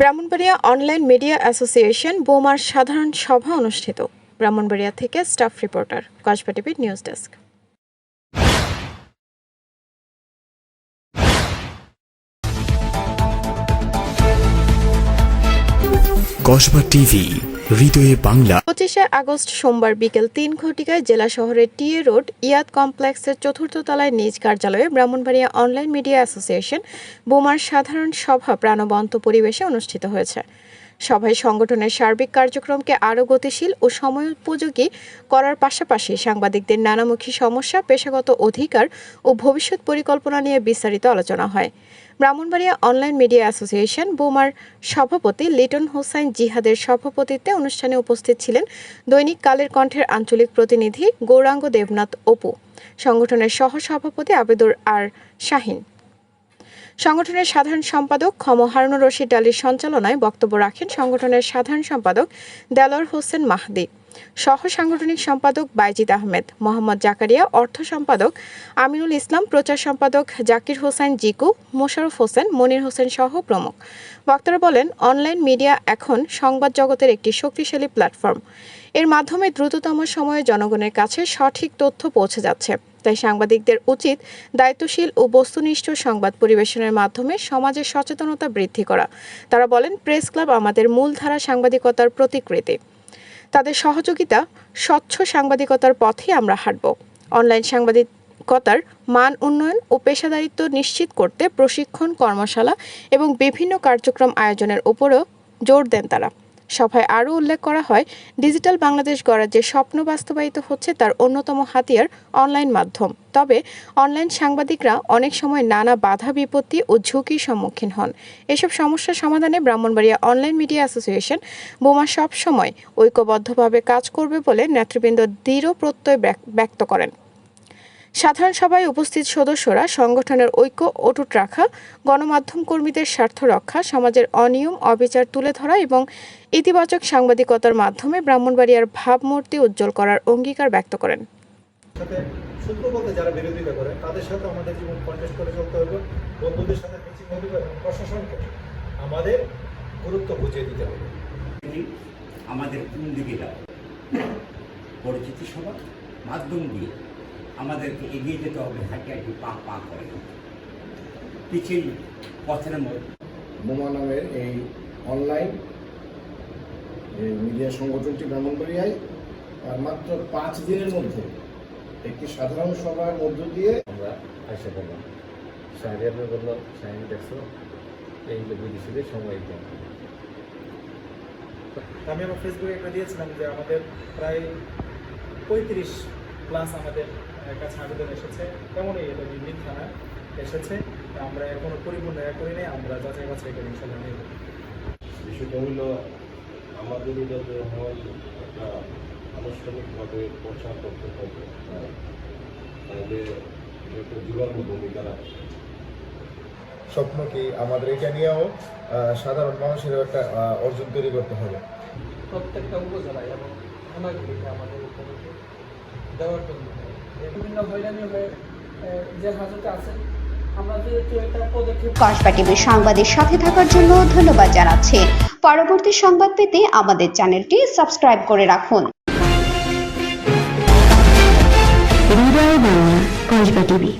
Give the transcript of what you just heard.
Brahmanbaria online media association বোমার সাধারণ সভা অনুষ্ঠিত। ব্রাহ্মণবাড়িয়া থেকে স্টাফ রিপোর্টার, কসবা টিভির নিউজ ডেস্ক। কসবা টিভি হৃদয়ে বাংলা। পঁচিশে আগস্ট সোমবার বিকেল তিন ঘটিকায় জেলা শহরের টিএ রোড, ইয়াদ কমপ্লেক্সের চতুর্থ তলায় নিজ কার্যালয়ে ব্রাহ্মণবাড়িয়া অনলাইন মিডিয়া অ্যাসোসিয়েশন বোমার সাধারণ সভা প্রাণবন্ত পরিবেশে অনুষ্ঠিত হয়েছে। সভায় সংগঠনের সার্বিক কার্যক্রমকে আরও গতিশীল ও সময়োপযোগী করার পাশাপাশি সাংবাদিকদের নানামুখী সমস্যা, পেশাগত অধিকার ও ভবিষ্যৎ পরিকল্পনা নিয়ে বিস্তারিত আলোচনা হয়। ব্রাহ্মণবাড়িয়া অনলাইন মিডিয়া অ্যাসোসিয়েশন বোমার সভাপতি লিটন হোসাইন জিহাদের সভাপতিত্বে অনুষ্ঠানে উপস্থিত ছিলেন দৈনিক কালের কণ্ঠের আঞ্চলিক প্রতিনিধি গৌরাঙ্গ দেবনাথ অপু। সংগঠনের সহ সভাপতি আবেদুর আর শাহিন। সংগঠনের সাধারণ সম্পাদক ক্ষম হারুনুর রশিদ আলীর সঞ্চালনায় বক্তব্য রাখেন সংগঠনের সাধারণ সম্পাদক দেলোয়ার হোসেন মাহদি। সহ সাংগঠনিক সম্পাদক বাইজিদ আহমেদ, মোহাম্মদ জাকারিয়া, অর্থ সম্পাদক আমিনুল ইসলাম, প্রচার সম্পাদক জাকির হোসেন জিকু মোশারফ হোসেন, মনির হোসেন সহ প্রমুখ। বক্তারা বলেন, অনলাইন মিডিয়া এখন সংবাদ জগতের একটি শক্তিশালী প্ল্যাটফর্ম। এর মাধ্যমে দ্রুততম সময়ে জনগণের কাছে সঠিক তথ্য পৌঁছে যাচ্ছে। তাই সাংবাদিকদের উচিত দায়িত্বশীল ও বস্তুনিষ্ঠ সংবাদ পরিবেশনের মাধ্যমে সমাজের সচেতনতা বৃদ্ধি করা। তারা বলেন, প্রেস ক্লাব আমাদের মূলধারা সাংবাদিকতার প্রতিকৃতি। তাদের সহযোগিতা স্বচ্ছ সাংবাদিকতার পথে আমরা হাঁটব। অনলাইন সাংবাদিকতার মান উন্নয়ন ও পেশাদারিত্ব নিশ্চিত করতে প্রশিক্ষণ, কর্মশালা এবং বিভিন্ন কার্যক্রম আয়োজনের উপরও জোর দেন তারা। সভায় আরও উল্লেখ করা হয়, ডিজিটাল বাংলাদেশ গড়ার যে স্বপ্ন বাস্তবায়িত হচ্ছে তার অন্যতম হাতিয়ার অনলাইন মাধ্যম। তবে অনলাইন সাংবাদিকরা অনেক সময় নানা বাধা, বিপত্তি ও ঝুঁকির সম্মুখীন হন। এসব সমস্যার সমাধানে ব্রাহ্মণবাড়িয়া অনলাইন মিডিয়া অ্যাসোসিয়েশন বোমা সব সময় ঐক্যবদ্ধভাবে কাজ করবে বলে নেতৃবৃন্দ দৃঢ় প্রত্যয় ব্যক- ব্যক্ত করেন। সাধারণ সভায় উপস্থিত সদস্যরা সংগঠনের ঐক্য অটুট রাখা গণমাধ্যম কর্মীদের স্বার্থ রক্ষা সমাজের অনিয়ম অবিচার তুলে ধরা এবং ইতিবাচক সাংবাদিকতার মাধ্যমে ব্রাহ্মণবাড়িয়ার ভাবমূর্তি উজ্জ্বল করার অঙ্গীকার ব্যক্ত করেন। সাথে বলতে যারা বিরোধিতা করে তাদের সাথে আমাদের জীবন কন্টেস্ট করে চলতে হবে বন্ধুদের সাথে মিচিং হতে হবে প্রশাসনকে আমাদের গুরুত্ব বুঝিয়ে দিতে হবে। আমাদের কোন দিকে যাবে পরিচিতি সভা মাধ্যম দিয়ে। আমাদেরকে এগিয়ে যেতে হবে হাঁটি হাঁটি পা পা করে। পিছিয়ে পথের মধ্যে। বোমা নামের এই অনলাইন এই মিডিয়া সংগঠনটি ভ্রমণ ব্রাহ্মণবাড়িয়ায় আর মাত্র পাঁচ দিনের মধ্যে একটি সাধারণ সভার মধ্য দিয়ে আমরা আশা করলাম শাহরিয়ার বলল শাহিন দেখছ? এই বিদেশিদের সময় দেন আমি আমার ফেসবুকে একটা দিয়েছিলাম যে আমাদের প্রায় পঁয়ত্রিশ প্লাস আমাদের কাছে আবেদন এসেছে। তেমনই এটা নির্মিত থানা এসেছে। আমরা এখনও পরিপূর্ণ এ করি নাই আমরা যাচাই বাছাই করে ইনশাল্লাহ নিয়ে যাব। বিষয়টা হলো আমাদের এটা যে হয় একটা আনুষ্ঠানিকভাবে প্রচার করতে হবে। তাহলে একটা জীবন ভূমিকা রাখে স্বপ্ন কি আমাদের এটা নিয়েও সাধারণ মানুষের একটা অর্জন তৈরি করতে হবে? প্রত্যেকটা উপজেলায় এবং আমাদের দেওয়ার জন্য বিভিন্ন হয়রানি হয়ে জেল হাজতে যেহেতু কসবা টিভির সংবাদের সাথে থাকার জন্য ধন্যবাদ জানাচ্ছি। পরবর্তী সংবাদ পেতে আমাদের চ্যানেলটি সাবস্ক্রাইব করে রাখুন। কসবা টিভি।